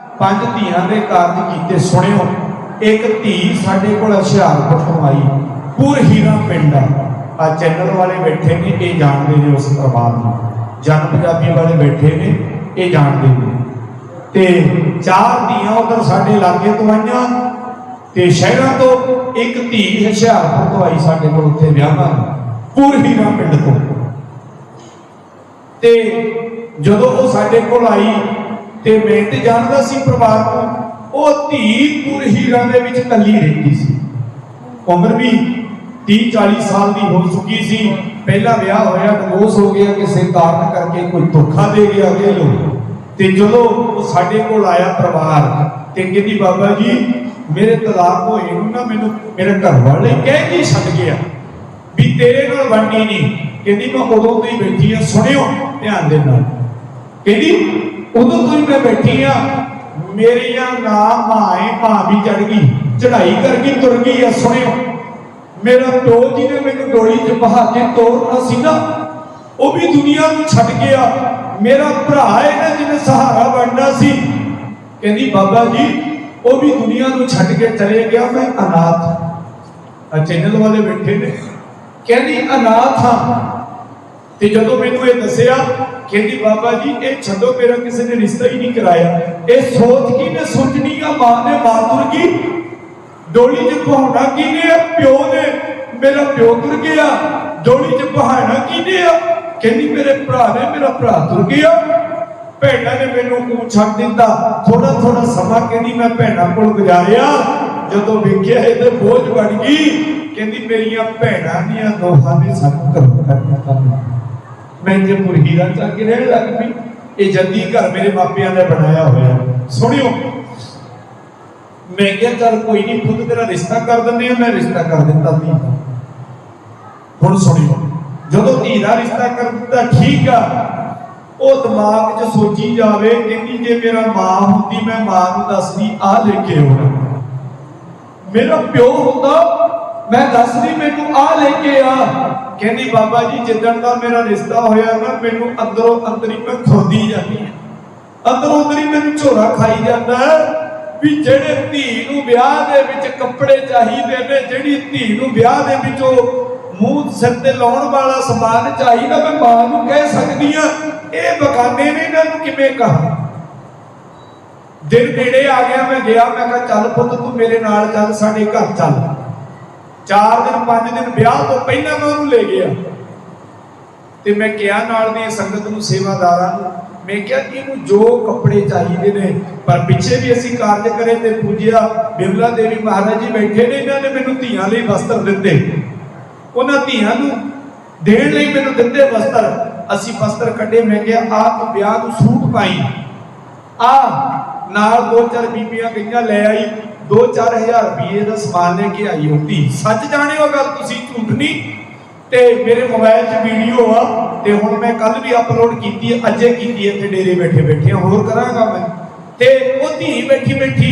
ਪੰਜ ਧੀਆਂ ਦੇ ਕਾਰਜ ਕੀਤੇ ਸੁਣਿਓ ਇੱਕ ਧੀ ਸਾਡੇ ਕੋਲ ਹੁਸ਼ਿਆਰਪੁਰ ਤੋਂ ਆਈ। ਪੂਰ ਹੀਰਾ ਪਿੰਡ ਆ। ਆ ਚੈਨਲ ਵਾਲੇ ਬੈਠੇ ਨੇ, ਇਹ ਜਾਣਦੇ ਨੇ ਉਸ ਪਰਿਵਾਰ ਨੂੰ। ਜਨ ਪੰਜਾਬੀ ਵਾਲੇ ਬੈਠੇ ਨੇ, ਇਹ ਜਾਣਦੇ ਨੇ। ਤੇ ਚਾਰ ਧੀਆਂ ਉਧਰ ਸਾਡੇ ਲਾਗੇ ਤੋਂ ਆਈਆਂ। ਤੇ ਸ਼ਹਿਰਾਂ ਤੋਂ ਇੱਕ ਧੀ ਹੁਸ਼ਿਆਰਪੁਰ ਤੋਂ ਆਈ ਸਾਡੇ ਕੋਲ ਉੱਥੇ ਵਿਆਹਾਂ ਨੂੰ ਪੂਰ ਹੀਰਾ ਪਿੰਡ ਤੋਂ। ਤੇ ਜਦੋਂ ਉਹ ਸਾਡੇ ਕੋਲ ਆਈ ਤੇ ਮੈਂ ਤੇ ਜਾਣਦਾ ਸੀ ਪਰਿਵਾਰ ਨੂੰ ਉਹ ਧੀ ਪੁਰ ਹੀਰਾਂ ਦੇ ਵਿੱਚ ਕੱਲੀ ਰਹਿੰਦੀ ਸੀ। ਉਮਰ ਵੀ 30 40 ਸਾਲ ਦੀ ਹੋ ਚੁੱਕੀ ਸੀ। ਪਹਿਲਾ ਵਿਆਹ ਹੋਇਆ, ਡਿਵੋਰਸ ਹੋ ਗਿਆ, ਕਿਸੇ ਕਾਰਨ ਕਰਕੇ ਕੋਈ ਧੋਖਾ ਦੇ ਗਿਆ ਅਗੇ ਲੋ ਤੇ ਜਦੋਂ ਉਹ ਸਾਡੇ ਕੋਲ ਆਇਆ ਪਰਿਵਾਰ, ਤੇ ਕਹਿੰਦੀ, ਬਾਬਾ ਜੀ, ਮੇਰੇ ਤਲਾਕ ਹੋਏ ਨੂੰ ਨਾ ਮੈਨੂੰ ਮੇਰੇ ਘਰ ਵਾਲੇ ਕਹਿ ਕੇ ਛੱਡ ਗਿਆ ਵੀ ਤੇਰੇ ਨਾਲ ਵੰਡੀ ਨਹੀਂ। ਕਹਿੰਦੀ, ਮੈਂ ਉਦੋਂ ਤੋਂ ਹੀ ਬੈਠੀ ਆ ਸੁਣਿਓ ਧਿਆਨ ਦੇ ਨਾਲ। ਕਹਿੰਦੀ ਉਦੋਂ ਤੋਂ ਹੀ ਮੈਂ ਬੈਠੀ ਆ। ਮੇਰੀਆਂ ਨਾ ਮਾਏ ਮਾਂ ਵੀ ਚੜ ਗਈ। ਚੜਾਈ ਕਰ ਗਈ ਤੁਰ ਗਈ ਆ, ਸੁਣਿਓ। ਮੇਰਾ ਪਿਓ ਜੀ ਨੇ ਮੈਨੂੰ ਗੋਲੀ 'ਚ ਬਹਾ ਕੇ ਤੋਰਨਾ ਸੀ ਨਾ ਉਹ ਵੀ ਦੁਨੀਆ ਨੂੰ ਛੱਡ ਗਿਆ ਮੇਰਾ ਭਰਾ ਹੈ ਨਾ ਜਿਹਨੇ ਸਹਾਰਾ ਬਣਨਾ ਸੀ। ਕਹਿੰਦੀ, ਬਾਬਾ ਜੀ, ਉਹ ਵੀ ਦੁਨੀਆ ਨੂੰ ਛੱਡ ਕੇ ਚਲੇ ਗਿਆ। ਮੈਂ ਅਨਾਥ ਆ ਚੈਨਲ ਵਾਲੇ ਬੈਠੇ ਨੇ। ਕਹਿੰਦੀ, ਅਨਾਥ ਹਾਂ। ਤੇ ਜਦੋਂ ਮੈਨੂੰ ਇਹ ਦੱਸਿਆ ਕਹਿੰਦੀ ਬਾਬਾ ਜੀ, ਇਹ ਛੱਡੋ, ਮੇਰਾ ਕਿਸੇ ਨੇ ਰਿਸ਼ਤਾ ਹੀ ਨਹੀਂ ਕਰਾਇਆ। ਇਹ ਸੋਚ ਕੀ ਨੇ? ਸੋਚਣੀ ਆ, ਮਾਂ ਨੇ ਮਾਂ ਤੁਰ ਡੋਲੀ 'ਚ ਬਹਾਉਣਾ ਕਿਹਨੇ ਆ ਪਿਓ ਨੇ ਮੇਰਾ ਪਿਓ ਤੁਰ ਗਿਆ। ਡੋਲੀ 'ਚ ਬਹਾਉਣਾ ਕਿਹਨੇ ਆ ਕਹਿੰਦੀ, ਮੇਰੇ ਭਰਾ ਨੇ ਮੇਰਾ ਭਰਾ ਤੁਰ ਗਿਆ। ਭੈਣਾਂ ਨੇ ਮੈਨੂੰ ਕੋ ਛੱਡ ਦਿੱਤਾ। ਥੋੜਾ ਥੋੜਾ ਸਮਾਂ ਕਹਿੰਦੀ, ਮੈਂ ਭੈਣਾਂ ਕੋਲ ਗੁਜ਼ਾਰਿਆ। ਜਦੋਂ ਵੇਖਿਆ ਇਹ ਤੇ ਬੋਝ ਬਣ ਗਈ, ਕਹਿੰਦੀ, ਮੇਰੀਆਂ ਭੈਣਾਂ ਦੀਆਂ ਦੋਹਾਂ ਨੇ ਸਾਨੂੰ ਘਰੋਂ ਕੱਢ ਦਿੱਤਾ ਮੈਂ ਜੇ ਮੁਰਹੀਰਾ ਚੱਕ ਕੇ ਰਹਿਣ ਲੱਗ ਪਈ? ਇਹ ਜੱਦੀ ਘਰ ਮੇਰੇ ਮਾਪਿਆਂ ਨੇ ਬਣਾਇਆ ਹੋਇਆ। ਸੁਣਿਓ। ਮੈਂ ਕਿਹਾ, ਚੱਲ ਕੋਈ ਨਹੀਂ ਪੁੱਤ ਤੇਰਾ ਰਿਸ਼ਤਾ ਕਰ ਦਿੰਦੇ ਆ ਮੈਂ ਰਿਸ਼ਤਾ ਕਰ ਦਿੱਤਾ ਧੀ ਹੁਣ ਸੁਣਿਓ, ਜਦੋਂ ਧੀ ਦਾ ਰਿਸ਼ਤਾ ਕਰ ਦਿੱਤਾ, ਠੀਕ ਆ। ਉਹ ਦਿਮਾਗ 'ਚ ਸੋਚੀ ਜਾਵੇ, ਕਹਿੰਦੀ ਜੇ ਮੇਰਾ ਮਾਂ ਹੁੰਦੀ, ਮੈਂ ਮਾਂ ਨੂੰ ਦੱਸਦੀ ਆ ਲੈ ਕੇ ਆਉਣਾ। ਮੇਰਾ ਪਿਓ ਹੁੰਦਾ, ਮੈਂ ਦੱਸਦੀ, ਮੈਨੂੰ ਆ ਲੈ ਕੇ ਆ। ਕਹਿੰਦੀ, ਬਾਬਾ ਜੀ, ਜਿੱਦਣ ਦਾ ਮੇਰਾ ਰਿਸ਼ਤਾ ਹੋਇਆ ਨਾ, ਮੈਨੂੰ ਅੰਦਰੋਂ ਅੰਦਰੀ ਮੈਂ ਖੋਦੀ ਜਾਂਦੀ ਹਾਂ। ਅੰਦਰੋਂ ਅੰਦਰੀ ਮੈਨੂੰ ਝੋਰਾ ਖਾਈ ਜਾਂਦਾ ਵੀ ਜਿਹੜੇ ਧੀ ਨੂੰ ਵਿਆਹ ਦੇ ਵਿੱਚ ਕੱਪੜੇ ਚਾਹੀਦੇ ਨੇ, ਜਿਹੜੀ ਧੀ ਨੂੰ ਵਿਆਹ ਦੇ ਵਿੱਚ ਮੂੰਹ ਸਿਰ ਤੇ ਲਾਉਣ ਵਾਲਾ ਸਮਾਨ ਚਾਹੀਦਾ, ਮੈਂ ਮਾਂ ਨੂੰ ਕਹਿ ਸਕਦੀ ਆ ਇਹ ਬਗਾਨੇ ਨੇ ਇਹਨਾਂ ਨੂੰ ਕਿਵੇਂ ਕਹਾਂ ਦਿਨ ਨੇੜੇ ਆ ਗਿਆ, ਮੈਂ ਗਿਆ, ਮੈਂ ਕਿਹਾ, ਚੱਲ ਪੁੱਤ, ਤੂੰ ਮੇਰੇ ਨਾਲ ਚੱਲ, ਸਾਡੇ ਘਰ ਚੱਲ। ਚਾਰ ਦਿਨ, ਪੰਜ ਦਿਨ ਵਿਆਹ ਤੋਂ ਪਹਿਲਾਂ ਮੈਂ ਉਹਨੂੰ ਲੈ ਗਿਆ। ਤੇ ਮੈਂ ਕਿਹਾ, ਨਾਲ ਦੀ ਸੰਗਤ ਨੂੰ ਸੇਵਾਦਾਰਾਂ ਨੂੰ, ਮੈਂ ਕਿਹਾ ਕਿ ਇਹਨੂੰ ਜੋ ਕੱਪੜੇ ਚਾਹੀਦੇ ਨੇ, ਪਰ ਪਿੱਛੇ ਵੀ ਅਸੀਂ ਕਾਰਜ ਕਰੇ ਤੇ ਪੂਜਿਆ ਬਿਮਲਾ ਦੇਵੀ ਮਹਾਰਾਜ ਜੀ ਬੈਠੇ ਨੇ, ਇਹਨਾਂ ਨੇ ਮੈਨੂੰ ਧੀਆਂ ਲਈ ਵਸਤਰ ਦਿੱਤੇ। ਉਹਨਾਂ ਧੀਆਂ ਨੂੰ ਦੇਣ ਲਈ ਮੈਨੂੰ ਦਿੱਤੇ ਵਸਤਰ। ਅਸੀਂ ਵਸਤਰ ਕੱਢੇ, ਮੈਂ ਕਿਹਾ ਆਹ ਤੂੰ ਵਿਆਹ ਨੂੰ ਸੂਟ ਪਾਈ। ਆ, ਨਾਲ ਦੋ ਚਾਰ ਬੀਬੀਆਂ ਗਈਆਂ, ਲੈ ਆਈ। 2-4000 ਰੁਪਏ ਦਾ ਸਮਾਨ ਲੈ ਕੇ ਆਈ ਹੁੰਦੀ। ਸੱਚ ਜਾਣਿਓ ਗੱਲ ਤੁਸੀਂ, ਝੂਠ ਨਹੀਂ। ਤੇ ਮੇਰੇ ਮੋਬਾਈਲ 'ਚ ਵੀਡੀਓ ਆ, ਤੇ ਹੁਣ ਮੈਂ ਕੱਲ ਵੀ ਅਪਲੋਡ ਕੀਤੀ ਹੈ, ਅੱਜੇ ਕੀਤੀ ਹੈ, ਇੱਥੇ ਡੇਰੇ ਬੈਠੇ ਬੈਠੇ ਹੋਰ ਕਰਾਂਗਾ ਮੈਂ। ਤੇ ਉਹ ਧੀ ਬੈਠੀ ਬੈਠੀ,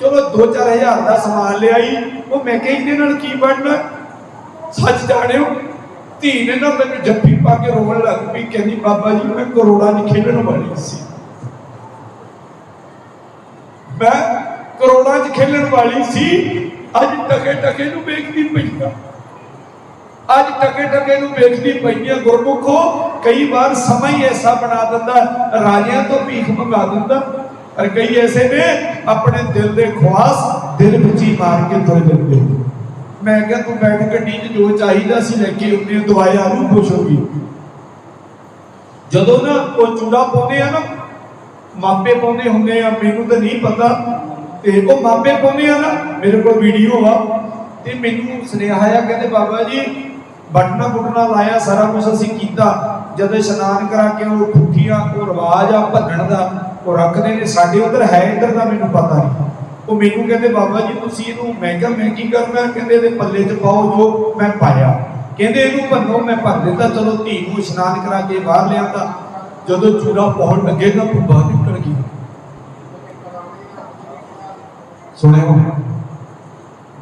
ਚਲੋ 2-4000 ਦਾ ਸਮਾਨ ਲਿਆਈ ਉਹ ਮੈਂ ਕਿਹਾ ਇਹਦੇ ਨਾਲ ਕੀ ਬਣਨਾ? ਸੱਚ ਜਾਣਿਓ, ਧੀ ਨੇ ਨਾ ਮੈਨੂੰ ਜੱਫੀ ਪਾ ਕੇ ਰੋਣ ਲੱਗ ਪਈ, ਕਹਿੰਦੀ, ਬਾਬਾ ਜੀ, ਮੈਂ ਕਰੋੜਾਂ ਦੀ ਖੇਡਣ ਵਾਲੀ ਸੀ ਮੈਂ ਕਰੋੜਾਂ 'ਚ ਖੇਲਣ ਵਾਲੀ ਸੀ। ਅੱਜ ਟਕੇ ਟਕੇ ਨੂੰ ਵੇਖਦੀ ਪਈ ਅੱਜ ਟਕੇ ਟਕੇ ਨੂੰ ਵੇਖਦੀ ਪਈ ਗੁਰਮੁਖੋ। ਕਈ ਵਾਰ ਸਮਾਂ ਹੀ ਐਸਾ ਬਣਾ ਦਿੰਦਾ, ਰਾਜਿਆਂ ਤੋਂ ਭੀਖ ਮੰਗਾ ਦਿੰਦਾ। ਪਰ ਕਈ ਐਸੇ ਨੇ, ਆਪਣੇ ਦਿਲ ਦੇ ਖਵਾਸ ਦਿਲ ਵਿੱਚ ਹੀ ਮਾਰ ਕੇ ਤੁਰ ਜਾਂਦੇ। ਮੈਂ ਕਿਹਾ, ਤੂੰ ਬੈਠ ਗੱਡੀ 'ਚ ਜੋ ਚਾਹੀਦਾ ਸੀ ਲੈ ਕੇ ਉਹਨੇ ਦਵਾਇਆ ਨੂੰ ਖੁਸ਼ ਹੋ ਗਈ ਜਦੋਂ ਨਾ ਉਹ ਚੂੜਾ ਪਾਉਂਦੇ ਆ ਨਾ, ਮਾਪੇ ਪਾਉਂਦੇ ਹੁੰਦੇ ਆ, ਮੈਨੂੰ ਤਾਂ ਨਹੀਂ ਪਤਾ। ਤੇ ਉਹ ਮਾਪੇ ਪਾਉਂਦੇ ਨਾ ਮੇਰੇ ਕੋਲ ਵੀਡੀਓ ਆ। ਤੇ ਮੈਨੂੰ ਸੁਨੇਹਾ ਆਇਆ ਕਹਿੰਦੇ ਬਾਬਾ ਜੀ, ਬਟਨਾ ਬੁਟਨਾ ਲਾਇਆ, ਸਾਰਾ ਕੁਝ ਅਸੀਂ ਕੀਤਾ। ਜਦੋਂ ਇਸ਼ਨਾਨ ਕਰਾ ਕੇ ਉਹ ਠੁੱਠੀਆਂ ਉਹ ਰਿਵਾਜ ਆ ਭੰਨਣ ਦਾ, ਉਹ ਰੱਖਦੇ ਨੇ। ਸਾਡੇ ਉਧਰ ਹੈ, ਇੱਧਰ ਦਾ ਮੈਨੂੰ ਪਤਾ ਨਹੀਂ। ਉਹ ਮੈਨੂੰ ਕਹਿੰਦੇ, ਬਾਬਾ ਜੀ, ਤੁਸੀਂ ਇਹਨੂੰ ਮੈਂ ਕਿਹਾ, ਮੈਂ ਕੀ ਕਰਨਾ? ਕਹਿੰਦੇ, ਇਹਦੇ ਪੱਲੇ 'ਚ ਪਾਓ, ਜੋ ਮੈਂ ਪਾਇਆ। ਕਹਿੰਦੇ, ਇਹਨੂੰ ਭੰਨੋ, ਮੈਂ ਭੰਨ ਦਿੱਤਾ। ਚਲੋ ਧੀ ਨੂੰ ਇਸ਼ਨਾਨ ਕਰਾ ਕੇ ਬਾਹਰ ਲਿਆਂਦਾ। ਜਦੋਂ ਚੂੜਾ ਬਹੁਤ ਲੱਗੇ ਤਾਂ ਪੁੱਬਾ ਨਿਕਲ ਗਈ ਸੁਣਿਓ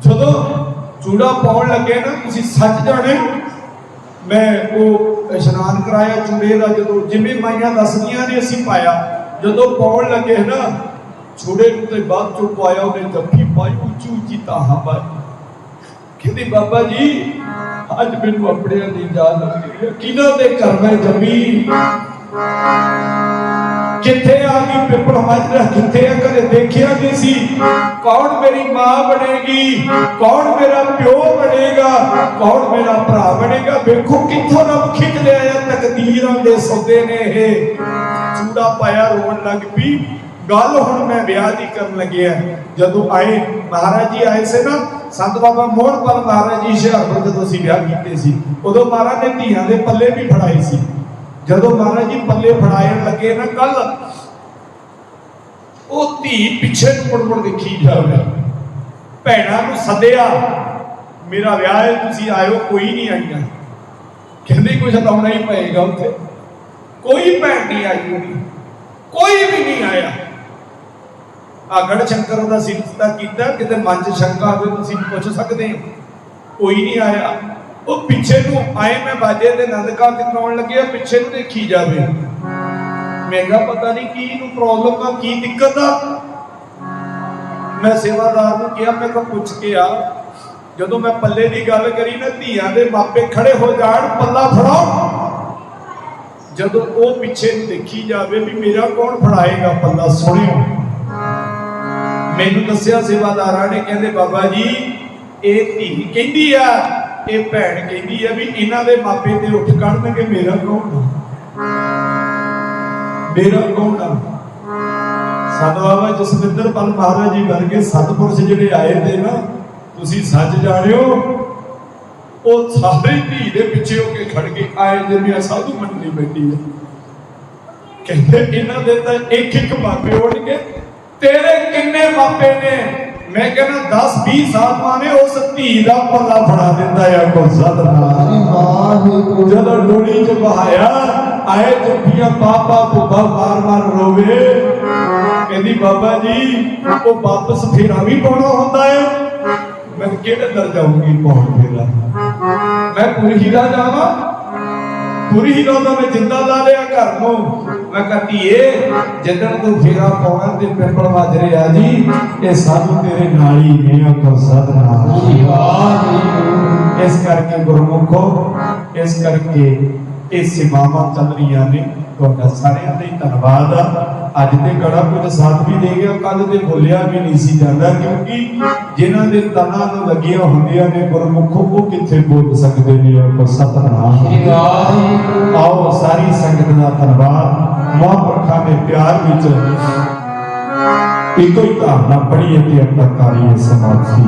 ਜਦੋਂ ਚੂੜਾ ਪਾਉਣ ਲੱਗੇ ਨਾ, ਤੁਸੀਂ ਸੱਚ ਜਾਣੇ, ਮੈਂ ਉਹ ਇਸ਼ਨਾਨ ਕਰਾਇਆ ਚੂੜੇ ਦਾ, ਜਦੋਂ ਜਿਵੇਂ ਮਾਈਆਂ ਦੱਸਦੀਆਂ ਨੇ, ਅਸੀਂ ਪਾਇਆ। ਜਦੋਂ ਪਾਉਣ ਲੱਗੇ ਨਾ ਛੋੜੇ ਨੂੰ ਤੇ ਬਾਅਦ ਚੋਂ ਪਾਇਆ, ਉਹਨੇ ਜੱਫੀ ਪਾਈ, ਉੱਚੀ ਉੱਚੀ ਤਾਹਾਂ ਪਾਈ। ਕਹਿੰਦੀ, ਬਾਬਾ ਜੀ, ਅੱਜ ਮੈਨੂੰ ਆਪਣਿਆਂ ਦੀ ਯਾਦ ਆਉਂਦੀ ਹੈ। ਕਿਹਨਾਂ ਦੇ ਘਰ ਮੈਂ ਜੰਮੀ? ਕਿੱਥੇ ਆ ਗਈ ਪਿੱਪਲ ਮਾਜਰਾ ਕਿੱਥੇ ਆ ਕਦੇ ਦੇਖਿਆ ਨਹੀਂ ਸੀ। ਕੌਣ ਮੇਰੀ ਮਾਂ ਬਣੇਗੀ? ਕੌਣ ਮੇਰਾ ਪਿਓ ਬਣੇਗਾ? ਕੌਣ ਮੇਰਾ ਭਰਾ ਬਣੇਗਾ? ਵੇਖੋ ਕਿੱਥੋਂ ਰੱਬ ਖਿੱਚ ਲਿਆ ਤਕਦੀਰਾਂ ਦੇ ਸੌਦੇ ਨੇ ਇਹ। ਚੂੜਾ ਪਾਇਆ ਰੋਣ ਲੱਗ ਪਈ। ਗੱਲ ਹੁਣ ਮੈਂ ਵਿਆਹ ਦੀ ਕਰਨ ਲੱਗਿਆ। ਜਦੋਂ ਆਏ, ਮਹਾਰਾਜ ਜੀ ਆਏ ਸੀ ਨਾ, ਸੰਤ ਬਾਬਾ ਮੋਹਨ ਪਰ ਮਹਾਰਾਜ ਜੀ ਹੁਸ਼ਿਆਰਪੁਰ ਜਦੋਂ ਅਸੀਂ ਵਿਆਹ ਕੀਤੇ ਸੀ, ਉਦੋਂ ਮਹਾਰਾਜ ਨੇ ਧੀਆਂ ਦੇ ਪੱਲੇ ਵੀ ਫੜਾਏ ਸੀ। ਜਦੋਂ ਮਹਾਰਾਜ ਜੀ ਪੱਲੇ ਫੜਾਇਣ ਲੱਗੇ ਨਾ ਕੱਲ, ਉਹ ਧੀ ਪਿੱਛੇ ਨੂੰ ਮੁੜ ਮੁੜ ਦੇਖੀ ਜਾਵੇ ਭੈਣਾਂ ਨੂੰ ਸੱਦਿਆ, ਮੇਰਾ ਵਿਆਹ ਹੈ, ਤੁਸੀਂ ਆਇਓ, ਕੋਈ ਨਹੀਂ ਆਈਆਂ। ਕਹਿੰਦੇ ਕੁਝ ਲਾਉਣਾ ਹੀ ਪਏਗਾ ਉੱਥੇ। ਕੋਈ ਭੈਣ ਨਹੀਂ ਆਈ ਹੋਣੀ। ਕੋਈ ਵੀ ਨਹੀਂ ਆਇਆ। ਆਗੜ ਸ਼ੰਕਰ ਦਾ ਸਿਫਤਾ ਕੀਤਾ, ਕਿਤੇ ਮਨ ਚ ਸ਼ੰਕਾ ਹੋਵੇ, ਤੁਸੀਂ ਪੁੱਛ ਸਕਦੇ ਹੋ। ਕੋਈ ਨਹੀਂ ਆਇਆ। ਉਹ ਪਿੱਛੇ ਨੂੰ ਆਏ ਮੈਂ ਬਾਜੇ ਦੇ ਆਨੰਦ ਕਾਲ ਕਰਾਉਣ ਲੱਗਿਆ ਪਿੱਛੇ ਨੂੰ ਦੇਖੀ ਜਾਵੇ। ਮੈਂ ਕਿਹਾ, ਪਤਾ ਨਹੀਂ ਕੀ ਨੂੰ ਪ੍ਰੋਬਲਮ ਆ, ਕੀ ਦਿੱਕਤ ਆ? ਮੈਂ ਸੇਵਾਦਾਰ ਨੂੰ ਕਿਹਾ, ਮੈਂ ਕਿਹਾ, ਪੁੱਛ ਕੇ ਆ। ਜਦੋਂ ਮੈਂ ਪੱਲੇ ਦੀ ਗੱਲ ਕਰੀ ਨਾ ਧੀਆਂ ਦੇ ਮਾਪੇ ਖੜੇ ਹੋ ਜਾਣ, ਪੱਲਾ ਫੜਾਓ। ਜਦੋਂ ਉਹ ਪਿੱਛੇ ਨੂੰ ਦੇਖੀ ਜਾਵੇ ਵੀ ਮੇਰਾ ਕੌਣ ਫੜਾਏਗਾ ਪੱਲਾ, ਸੁਣਿਓ। ਮੈਨੂੰ ਦੱਸਿਆ ਸੇਵਾਦਾਰਾਂ ਨੇ, ਕਹਿੰਦੇ, ਬਾਬਾ ਜੀ, ਇਹ ਧੀ ਕਹਿੰਦੀ ਆ ਇਹ ਭੈਣ ਕਹਿੰਦੀ ਆ ਵੀ ਇਹਨਾਂ ਦੇ ਮਾਪੇ ਤੇ ਉੱਠ ਕੱਢਣਗੇ ਮੇਰਾ ਕੌਣ ਮੇਰਾ ਕੌਣ ਆ? ਸਾਧੂ ਬਾਬਾ ਜਸਵਿੰਦਰ ਪਲ ਮਹਾਰਾਜ ਜੀ ਵਰਗੇ ਸਤਪੁਰਸ਼ ਜਿਹੜੇ ਆਏ ਤੇ ਨਾ, ਤੁਸੀਂ ਸੱਚ ਜਾਣਿਓ, ਉਹ ਸਾਰੇ ਧੀ ਦੇ ਪਿੱਛੇ ਹੋ ਕੇ ਖੜ ਕੇ ਆਏ ਜਿਵੇਂ ਸਾਧੂ ਮੰਡਲੀ ਬੈਠੀ ਹੈ ਕਹਿੰਦੇ ਇਹਨਾਂ ਦੇ ਤਾਂ ਇੱਕ ਇੱਕ ਮਾਪੇ ਹੋਣਗੇ ਤੇਰੇ ਕਿੰਨੇ ਮਾਪੇ ਨੇ? ਮੈਂ ਕਹਿੰਦਾ 10 20 ਸਾਲ ਨੇ ਉਸ ਧੀ ਦਾ ਪੱਲਾ ਫੜਾ ਦਿੰਦਾ ਆ ਕੋ ਸਤਨਾਮ ਵਾਹਿਗੁਰੂ। ਜਦੋਂ ਡੋਲੀ ਚ ਬਹਾਇਆ ਆਏ ਜੱਫੀਆਂ ਬਾਬਾ ਬੁੱਬਾ ਮਾਰ ਮਾਰ ਰੋਵੇ। ਕਹਿੰਦੀ ਬਾਬਾ ਜੀ ਉਹ ਵਾਪਸ ਫੇਰਾ ਵੀ ਪਾਉਣਾ ਹੁੰਦਾ ਹੈ ਮੈਂ ਕਿਹੜੇ ਦਰ ਜਾਊਂਗੀ ਪਾਉਣ ਫੇਰਾ? ਮੈਂ ਪੂਰੀ ਹੀਰਾ ਜਾਵਾਂ? ਪੂਰੀ ਹੀਰਾ ਦਾ ਮੈਂ ਜਿੰਦਾ ਲਾ ਲਿਆ ਘਰ ਨੂੰ। ਮੈਂ ਕਹਤੀਏ ਜਦੋਂ ਤੂੰ ਫੇਰਾ ਪਾਉਣਾ ਤੇ ਪਿੰਪਲ ਮਾਜਰੇ ਆ ਜੀ, ਇਹ ਸਾਧੂ ਤੇਰੇ ਨਾਲ ਹੀ ਨੇ ਆਖੋ ਸਤਨਾਮ ਇਸ ਕਰਕੇ ਗੁਰਮੁਖੋ, ਇਸ ਕਰਕੇ ਇਹ ਸੇਵਾਵਾਂ ਚੱਲ ਰਹੀਆਂ ਨੇ, ਤੁਹਾਡਾ ਸਾਰਿਆਂ ਦਾ ਧੰਨਵਾਦ ਆ। ਅੱਜ ਤੇ ਕੜਾ ਕੁਝ ਸਾਥ ਵੀ ਦੇ ਗਿਆ ਕੱਲ ਤੇ ਬੋਲਿਆ ਵੀ ਨਹੀਂ ਸੀ ਜਾਂਦਾ ਕਿਉਂਕਿ ਜਿਨ੍ਹਾਂ ਦੇ ਤਨਾਂ ਨੂੰ ਲੱਗੀਆਂ ਹੁੰਦੀਆਂ ਨੇ ਗੁਰਮੁਖੋ ਉਹ ਕਿੱਥੇ ਬੋਲ ਸਕਦੇ ਨੇ ਆਪ ਸਤਨਾਮ ਵਾਹਿਗੁਰੂ। ਆਓ ਸਾਰੀ ਸੰਗਤ ਦਾ ਧੰਨਵਾਦ। ਮਹਾਂਪੁਰਖਾਂ ਦੇ ਪਿਆਰ ਵਿੱਚ ਇੱਕੋ ਹੀ ਧਾਰਨਾ ਪੜੀਏ ਤੇ ਆਪਣਾ ਕਾਰੀਏ ਸਮਾਪਤੀ